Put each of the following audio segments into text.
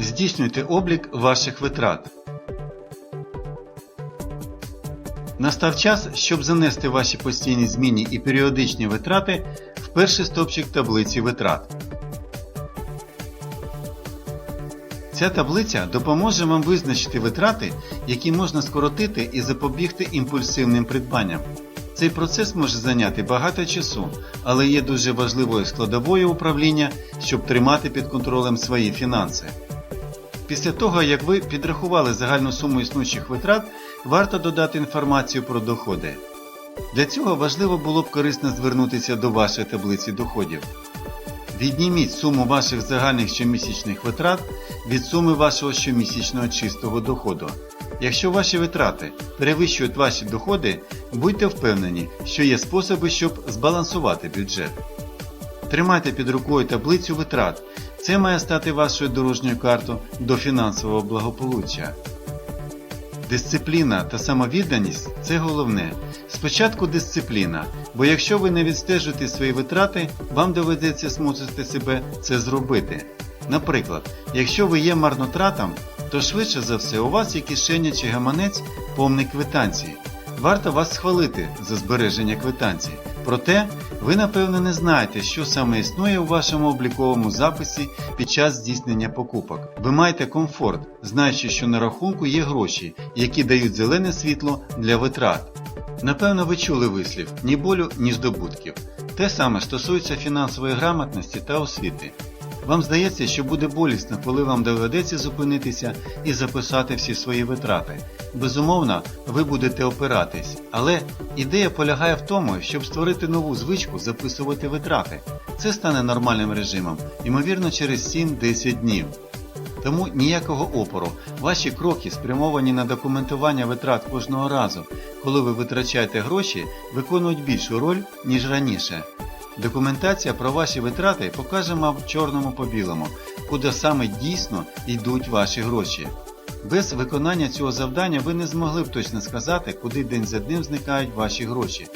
Здійснюйте облік ваших витрат. Настав час, щоб занести ваші постійні змінні і періодичні витрати в перший стовпчик таблиці витрат. Ця таблиця допоможе вам визначити витрати, які можна скоротити і запобігти імпульсивним придбанням. Цей процес може зайняти багато часу, але є дуже важливою складовою управління, щоб тримати під контролем свої фінанси. Після того, як ви підрахували загальну суму існуючих витрат, варто додати інформацію про доходи. Для цього важливо було б корисно звернутися до вашої таблиці доходів. Відніміть суму ваших загальних щомісячних витрат від суми вашого щомісячного чистого доходу. Якщо ваші витрати перевищують ваші доходи, будьте впевнені, що є способи, щоб збалансувати бюджет. Тримайте під рукою таблицю витрат. Це має стати вашою дорожньою картою до фінансового благополуччя. Дисципліна та самовідданість це головне. Спочатку дисципліна, бо якщо ви не відстежуєте свої витрати, вам доведеться змусити себе це зробити. Наприклад, якщо ви є марнотратом, то швидше за все у вас є кишеня чи гаманець повний квитанцій. Варто вас схвалити за збереження квитанцій. Проте, ви напевно не знаєте, що саме існує у вашому обліковому записі під час здійснення покупок. Ви маєте комфорт, знаючи, що на рахунку є гроші, які дають зелене світло для витрат. Напевно, ви чули вислів ні болю, ні здобутків. Те саме стосується фінансової грамотності та освіти. Вам здається, що буде болісно, коли вам доведеться зупинитися і записати всі свої витрати. Безумовно, ви будете опиратись, але ідея полягає в тому, щоб створити нову звичку записувати витрати. Це стане нормальним режимом, ймовірно, через 7-10 днів. Тому ніякого опору. Ваші кроки, спрямовані на документування витрат кожного разу, коли ви витрачаєте гроші, виконують більшу роль, ніж раніше. Документація про ваші витрати покажемо в чорному по білому, куди саме дійсно йдуть ваші гроші. Без виконання цього завдання ви не змогли б точно сказати, куди день за днем зникають ваші гроші.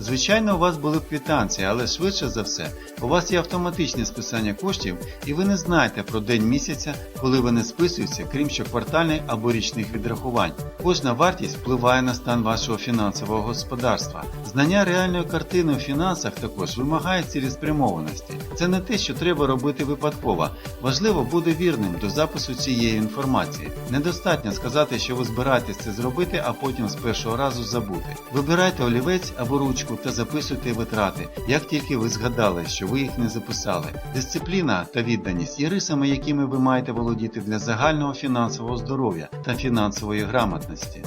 Звичайно, у вас були б квитанції, але швидше за все, у вас є автоматичне списання коштів, і ви не знаєте про день місяця, коли вони списуються, крім щоквартальних або річних відрахувань. Кожна вартість впливає на стан вашого фінансового господарства. Знання реальної картини у фінансах також вимагає цілеспрямованості. Це не те, що треба робити випадково. Важливо бути вірним до запису цієї інформації. Недостатньо сказати, що ви збираєтесь це зробити, а потім з першого разу забути. Вибирайте олівець або ручку та записуйте витрати, як тільки ви згадали, що ви їх не записали. Дисципліна та відданість є рисами, якими ви маєте володіти для загального фінансового здоров'я та фінансової грамотності.